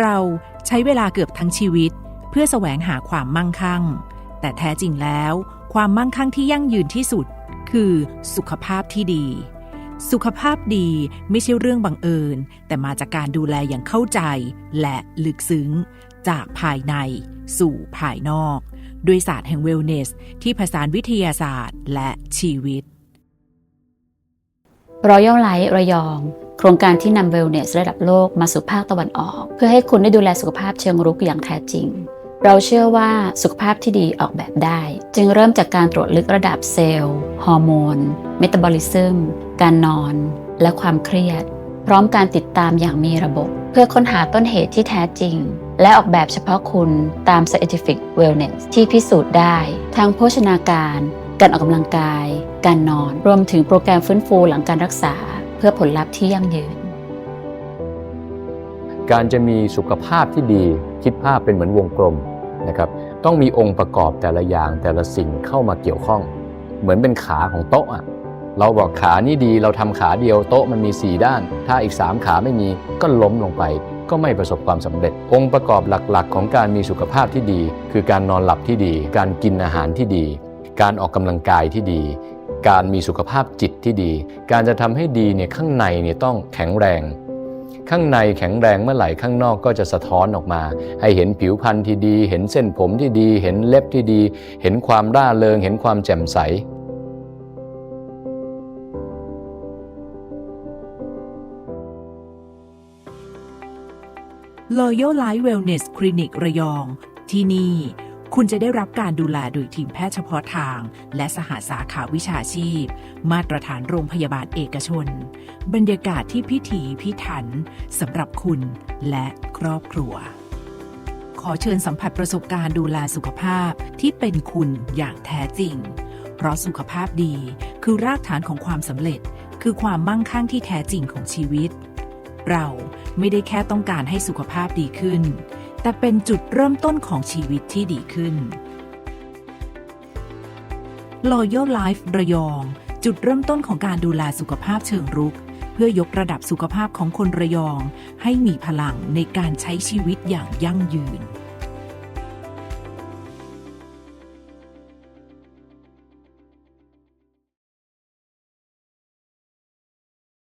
เราใช้เวลาเกือบทั้งชีวิต เพื่อแสวงหาความมั่งคั่ง แต่แท้จริงแล้ว ความมั่งคั่งที่ยั่งยืนที่สุด คือสุขภาพที่ดี สุขภาพดีไม่ใช่เรื่องบังเอิญ แต่มาจากการดูแลอย่างเข้าใจ และลึกซึ้ง จากภายใน สู่ภายนอกด้วยศาสตร์แห่งเวลเนส ที่ผสานวิทยาศาสตร์และชีวิต Royal Light ระยอง โครงการที่นำ Wellness ระดับโลกมาสู่ภาคตะวันออก เพื่อให้คุณได้ดูแลสุขภาพเชิงรุกอย่างแท้จริง เราเชื่อว่าสุขภาพที่ดีออกแบบได้ จึงเริ่มจากการตรวจลึกระดับเซลล์ฮอร์โมนเมตาบอลิซึมการนอน และความเครียด พร้อมการติดตามอย่างมีระบบ เพื่อค้นหาต้นเหตุที่แท้จริง และออกแบบเฉพาะคุณตาม Scientific Wellness ที่พิสูจน์ได้ทั้งโภชนาการ การออกกำลังกาย การนอน รวมถึงโปรแกรมฟื้นฟูหลังการรักษา เพื่อผลลัพธ์ที่ยั่งยืน การจะมีสุขภาพที่ดีคิดภาพเป็นเหมือนวงกลมนะครับต้องมีองค์ประกอบแต่ละอย่างแต่ละสิ่งเข้ามาเกี่ยวข้อง เหมือนเป็นขาของโต๊ะอะเราบอกขานี่ดีเราทำขาเดียวโต๊ะมันมี 4 ด้าน ถ้าอีก 3 ขาไม่มีก็ล้มลงไป ก็ไม่ประสบความสำเร็จ องค์ประกอบหลักๆ ของการมีสุขภาพที่ดี คือการนอนหลับที่ดี การกินอาหารที่ดี การออกกำลังกายที่ดี การมีสุขภาพจิตที่ดี การจะทำให้ดีเนี่ยข้างในเนี่ยต้องแข็งแรง ข้างในแข็งแรงเมื่อไหร่ข้างนอกก็จะสะท้อนออกมา ให้เห็นผิวพรรณที่ดี เห็นเส้นผมที่ดี เห็นเล็บที่ดี เห็นความร่าเริง เห็นความแจ่มใส Royal Life Wellness Clinic ระยอง ที่นี่ คุณจะได้รับการดูแลโดยทีมแพทย์เฉพาะทาง และสหสาขาวิชาชีพ มาตรฐานโรงพยาบาลเอกชน บรรยากาศที่พิถีพิถันสำหรับคุณและครอบครัว ขอเชิญสัมผัสประสบการณ์ดูแลสุขภาพที่เป็นคุณอย่างแท้จริง เพราะสุขภาพดีคือรากฐานของความสำเร็จ คือความมั่งคั่งที่แท้จริงของชีวิต เราไม่ได้แค่ต้องการให้สุขภาพดีขึ้น แต่เป็นจุดเริ่มต้นของชีวิตที่ดีขึ้น Loyal Life ระยอง จุดเริ่มต้นของการดูแลสุขภาพเชิงรุก เพื่อยกระดับสุขภาพของคนระยอง ให้มีพลังในการใช้ชีวิตอย่างยั่งยืน